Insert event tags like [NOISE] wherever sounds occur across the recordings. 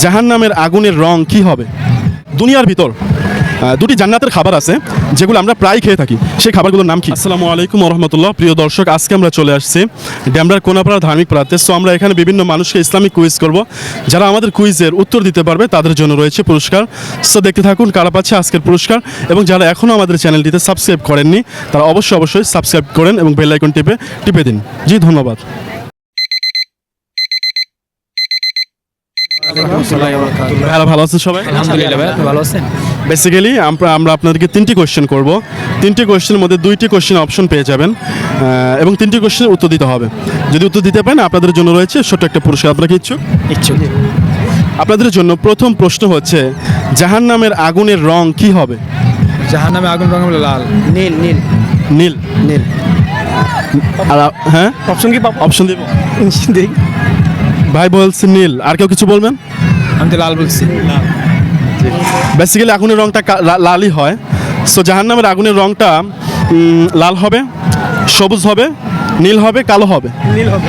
জাহান নামের আগুনের রং কি হবে? দুনিয়ার ভিতর দুটি জান্নাতের খাবার আছে, যেগুলো আমরা প্রায় খেয়ে থাকি। সেই খাবারগুলোর নাম কি? আসসালামু আলাইকুম রহমতুল্লাহ। প্রিয় দর্শক, আজকে আমরা চলে আসছি ড্যামরার কোনাপাড়া ধার্মিক প্রাতে সো আমরা এখানে বিভিন্ন মানুষকে ইসলামিক কুইজ করব। যারা আমাদের কুইজের উত্তর দিতে পারবে, তাদের জন্য রয়েছে পুরস্কার। সো দেখতে থাকুন কারা পাচ্ছে আজকের পুরস্কার। এবং যারা এখনও আমাদের চ্যানেলটিতে সাবস্ক্রাইব করেননি, তারা অবশ্যই অবশ্যই সাবস্ক্রাইব করেন এবং বেল আইকন টিপে টিপে দিন। জি, ধন্যবাদ। ভালো ভালো আছেন সবাই? আলহামদুলিল্লাহ ভাই আপনি ভালো আছেন? বেসিক্যালি আমরা আমরা আপনাদেরকে তিনটি কোয়েশ্চেন করব। তিনটি কোয়েশ্চেনের মধ্যে দুইটি কোয়েশ্চেন অপশন পেয়ে যাবেন আহ, এবং তিনটি কোয়েশ্চেনের উত্তর দিতে হবে। যদি উত্তর দিতে পারেন আপনাদের জন্য রয়েছে ছোট্ট একটা পুরস্কার। আপনাকে ইচ্ছুক? ইচ্ছুক। আপনাদের জন্য প্রথম প্রশ্ন হচ্ছে জাহান নামের আগুনের রং কি হবে? জাহান নামে আগুন রঙ হলো লাল। নীল নীল। নীল। নীল। আর হ্যাঁ? অপশন কি অপশন দিব। [LAUGHS] ভাই বলছে নীল। আর কেউ কিছু বলবেন? আমি তো লাল বলছি। বেসিক্যালি আগুনের রংটা লালই হয়। সো জাহান নামের আগুনের রংটা লাল হবে সবুজ হবে নীল হবে কালো হবে। নীল হবে।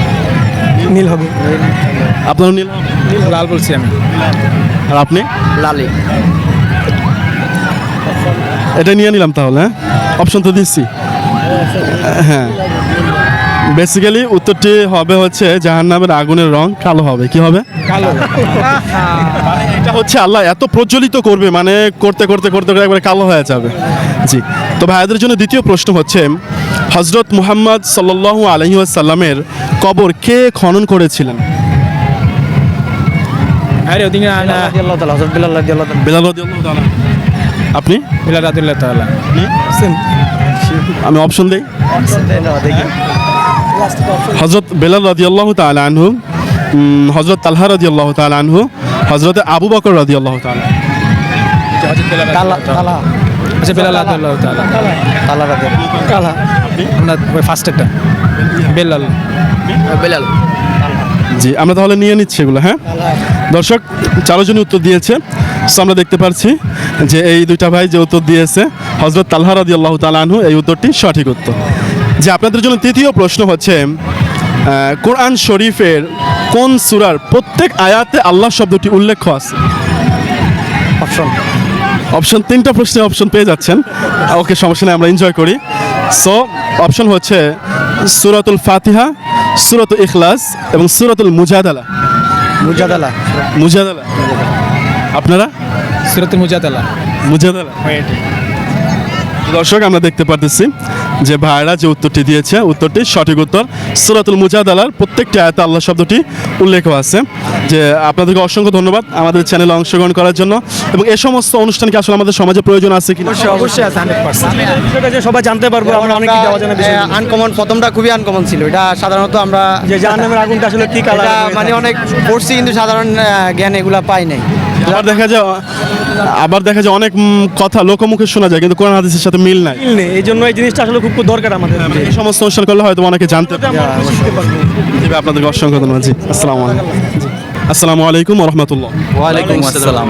নীল হবে। আপনার নীল লাল বলছি আমি। আর আপনি? লালি এটা নিয়ে নিলাম তাহলে হ্যাঁ? অপশন তো দিচ্ছি। হ্যাঁ। বেসিক্যালি উত্তরটি হবে হচ্ছে জাহান নামের আগুনের রং কালো হবে। কি হবে? কালো। এটা হচ্ছে আল্লাহ এত প্রজ্বলিত করবে মানে করতে করতে করতে করে একবারে কালো হয়ে যাবে। জি। তো ভাইয়াদের জন্য দ্বিতীয় প্রশ্ন হচ্ছে হজরত মুহাম্মদ সাল্লাল্লাহু আলহি সাল্লামের কবর কে খনন করেছিলেন? আরে ওদিকে আপনি? আমি অপশন দেই? দেখি। হজরত বেলাল রাদিয়াল্লাহু তাআলা আনহু উম, হজরত তালহা রাদিয়াল্লাহু তাআলা আনহু হজরত আবু বকর রাদিয়াল্লাহু কালা তাআলা। আচ্ছা বিলাল আপনার ফার্স্টেরটা বেলাল। বিলাল। জি আমরা তাহলে নিয়ে নিচ্ছি এগুলো হ্যাঁ? দর্শক চারজনই উত্তর দিয়েছে। সো আমরা দেখতে পাচ্ছি যে এই দুইটা ভাই যে উত্তর দিয়েছে হজরত তালহা রাদি আল্লাহ তালানহু এই উত্তরটি সঠিক উত্তর। যে আপনাদের জন্য তৃতীয় প্রশ্ন হচ্ছে কোরআন শরীফের কোন সুরার প্রত্যেক আয়াতে আল্লাহ শব্দটি উল্লেখ আছে? অপশন অপশন তিনটা প্রশ্নে অপশন পেয়ে যাচ্ছেন। ওকে সমস্যা নেই আমরা এনজয় করি। সো অপশন হচ্ছে সুরাতুল ফাতিহা সুরাতুল ইখলাস এবং সুরাতুল মুজাদালা। মুজাদালা। মুজাদালা। আপনারা? সুরাতুল মুজাদালা। মুজাদালা। দর্শক আমরা দেখতে পারতেছি যে ভাইরা যে উত্তরটি দিয়েছে উত্তরটি সঠিক উত্তর সুরাতুল মুজাদালার প্রত্যেকটি আয়াতে আল্লাহ শব্দটি উল্লেখ আছে। যে আপনাদেরকে অসংখ্য ধন্যবাদ আমাদের চ্যানেলে অংশগ্রহণ করার জন্য এবং এ সমস্ত অনুষ্ঠানকে আসলে আমাদের সমাজে প্রয়োজন আছে কিনা? অবশ্যই আছে হান্ড্রেড সবাই জানতে পারব আমরা অনেক কিছু অজানা বিষয় আনকমন প্রথমটা খুবই আনকমন ছিল। এটা সাধারণত আমরা যে জাহান্নামের আগুনটা আসলে কি কালার মানে অনেক পড়ছি কিন্তু সাধারণ জ্ঞান এগুলা পাই নাই। আবার দেখা যায় আবার দেখা যায় অনেক কথা লোকমুখে শোনা যায় কিন্তু কোরআন হাদিসের সাথে মিল নাই। মিল নেই এই জন্য এই জিনিসটা আসলে খুব দরকার আমাদের। এই সমস্ত অনুষ্ঠান করলে হয়তো অনেকে জানতে পারে। আমরা জি ভাই, আপনাদেরকে অসংখ্য ধন্যবাদ। জি আসসালামু আলাইকুম। আসসালামু আলাইকুম রহমতুল্লাহ। ওয়ালাইকুম আসসালাম।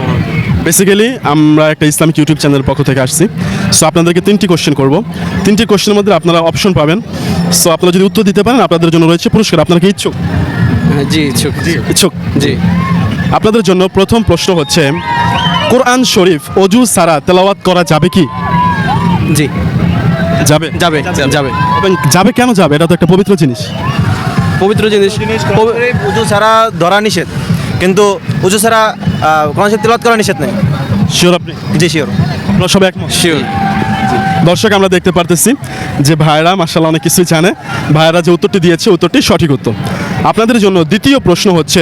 বেসিক্যালি আমরা একটা ইসলামিক ইউটিউব চ্যানেলের পক্ষ থেকে আসছি। সো আপনাদেরকে তিনটি কোশ্চেন করব। তিনটি কোশ্চেনের মধ্যে আপনারা অপশন পাবেন। সো আপনারা যদি উত্তর দিতে পারেন আপনাদের জন্য রয়েছে পুরস্কার। আপনারা কি ইচ্ছুক? জি ইচ্ছুক। ইচ্ছুক। জি। আপনাদের জন্য প্রথম প্রশ্ন হচ্ছে কোরআন শরীফ অজু সারা তেলাওয়াত করা যাবে কি? জি। যাবে? যাবে যাবে। এবং যাবে কেন যাবে? এটা তো একটা পবিত্র জিনিস। পবিত্র জিনিস। উজু ছাড়া ধরা নিষেধ। কিন্তু উজু ছাড়া কোনো তেলাওয়াত করা নিষেধ নেই। শিওর আপনি? জি শিওর আপনারা সবাই একমত? শিওর দর্শক আমরা দেখতে পারতেছি যে ভাইরা মার্শাল্লাহ অনেক কিছুই জানে। ভাইরা যে উত্তরটি দিয়েছে উত্তরটি সঠিক উত্তর। আপনাদের জন্য দ্বিতীয় প্রশ্ন হচ্ছে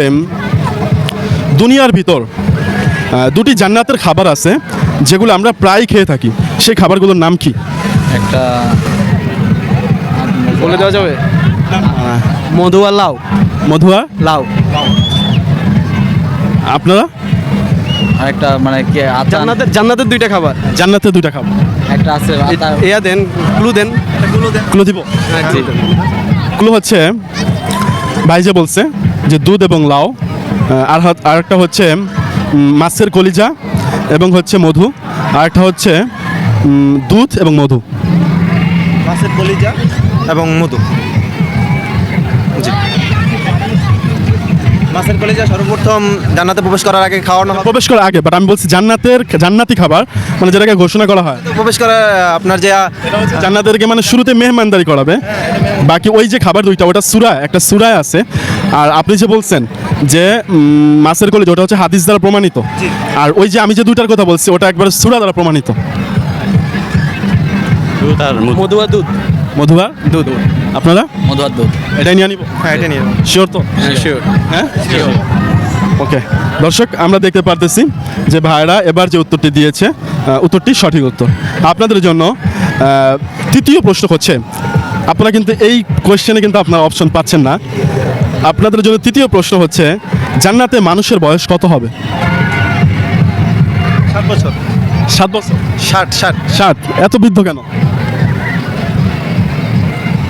দুনিয়ার ভিতর দুটি জান্নাতের খাবার আছে যেগুলো আমরা প্রায় খেয়ে থাকি। সেই খাবারগুলোর নাম কি? একটা বলে দেওয়া যাবে? মধু আর লাউ। মধুয়া? লাউ। আপনারা? একটা মানে কি জান্নাতের জান্নাতের দুইটা খাবার। জান্নাতের দুইটা খাবার। একটা আছে ইয়া দেন ক্লু দেন। ক্লু দিব? ক্লু হচ্ছে ভাই যে বলছে যে দুধ এবং লাউ আর আর একটা হচ্ছে মাছের কলিজা এবং হচ্ছে মধু। আর একটা হচ্ছে দুধ এবং মধু। মাছের কলিজা এবং মধু। মাছের কলিজা সর্বপ্রথম জান্নাতে প্রবেশ করার আগে খাওয়ানো হবে? প্রবেশ করার আগে বাট আমি বলছি জান্নাতের জান্নাতি খাবার মানে যেটাকে ঘোষণা করা হয়। প্রবেশ আহ, আপনার যে জান্নাতেরকে মানে শুরুতে মেহমানদারি করাবে। বাকি ওই যে খাবার দুইটা ওটা সুরা একটা সুরায় আছে। আর আপনি যে বলছেন যে মাছের কলেজ ওটা হচ্ছে হাদিস দ্বারা প্রমাণিত। আর ওই যে আমি যে দুইটার কথা বলছি ওটা একবার সুরা দ্বারা প্রমাণিত। মধুয়া দুধ। মধুবা দুধ। আপনারা? মধুয়ার দুধ। এটাই নিয়ে নিব হ্যাঁ এটা নিয়ে শিওর তো? শিওর হ্যাঁ? ওকে দর্শক আমরা দেখতে পারতেছি যে ভাইরা এবার যে উত্তরটি দিয়েছে উত্তরটি সঠিক উত্তর। আপনাদের জন্য তৃতীয় প্রশ্ন হচ্ছে আপনারা কিন্তু এই কোয়েশ্চেনে কিন্তু আপনারা অপশন পাচ্ছেন না। আপনাদের জন্য তৃতীয় প্রশ্ন হচ্ছে জান্নাতে মানুষের বয়স কত হবে? সাত বছর। সাত বছর? ষাট ষাট। ষাট। এত বৃদ্ধ কেন?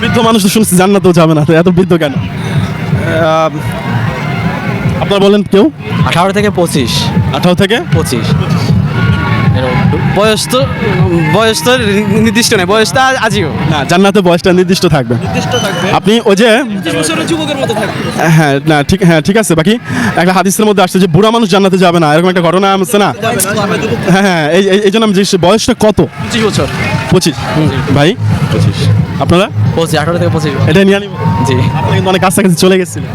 বৃদ্ধ মানুষ তো শুনছি জান্নাতেও যাবে না তো এত বৃদ্ধ কেন? আপনারা বলেন কেউ? আঠারো থেকে পঁচিশ। আঠারো থেকে? পঁচিশ। বয়স তো বয়স তো নির্দিষ্ট নেই বয়সটা আজীব না জান্নাতে বয়সটা নির্দিষ্ট থাকবে। আপনি ওই যে যুবকের মতো থাকে হ্যাঁ না ঠিক হ্যাঁ ঠিক আছে বাকি একটা হাদিসের মধ্যে আসছে যে বুড়া মানুষ জান্নাতে যাবে না এরকম একটা ঘটনা আছে না? হ্যাঁ হ্যাঁ এই এই- জন্য আমি জিজ্ঞেস বয়সটা কত? পঁচিশ বছর। পঁচিশ। ভাই? পঁচিশ। আপনারা? পঁচিশ আঠারো থেকে পঁচিশ। এটা নিয়ে নিব জি। আপনি কিন্তু অনেক কাছাকাছি চলে গেছিলেন।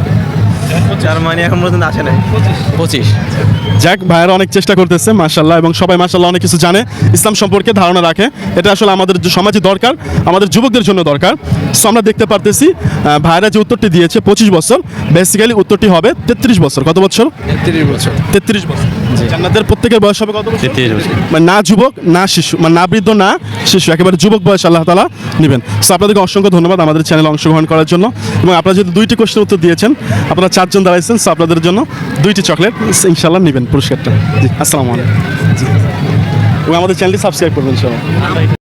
জার্মানি এখন পর্যন্ত আসে নাই। পঁচিশ। যাক ভাইয়েরা অনেক চেষ্টা করতেছে মাশাল্লাহ এবং সবাই মাশাল্লাহ অনেক কিছু জানে ইসলাম সম্পর্কে ধারণা রাখে। এটা আসলে আমাদের সমাজে দরকার আমাদের যুবকদের জন্য দরকার। সো আমরা দেখতে পারতেছি ভাইরা ভাইয়েরা যে উত্তরটি দিয়েছে পঁচিশ বছর বেসিক্যালি উত্তরটি হবে তেত্রিশ বছর। কত বছর? তেত্রিশ বছর। তেত্রিশ বছর। জান্নাতের প্রত্যেকের বয়স হবে কত বছর? মানে না যুবক না শিশু মানে না বৃদ্ধ না শিশু একেবারে যুবক বয়স আল্লাহ তালা নেবেন। সো আপনাদেরকে অসংখ্য ধন্যবাদ আমাদের চ্যানেলে অংশগ্রহণ করার জন্য। এবং আপনারা যেহেতু দুইটি কোশ্চেন উত্তর দিয়েছেন আপনারা চারজন দাঁড়াইছেন সো আপনাদের জন্য দুইটি চকলেট ইনশাল্লাহ নেবেন পুরস্কারটা। জি আসসালামু আলাইকুম। জি। এবং আমাদের চ্যানেলটি সাবস্ক্রাইব করবেন সবাই।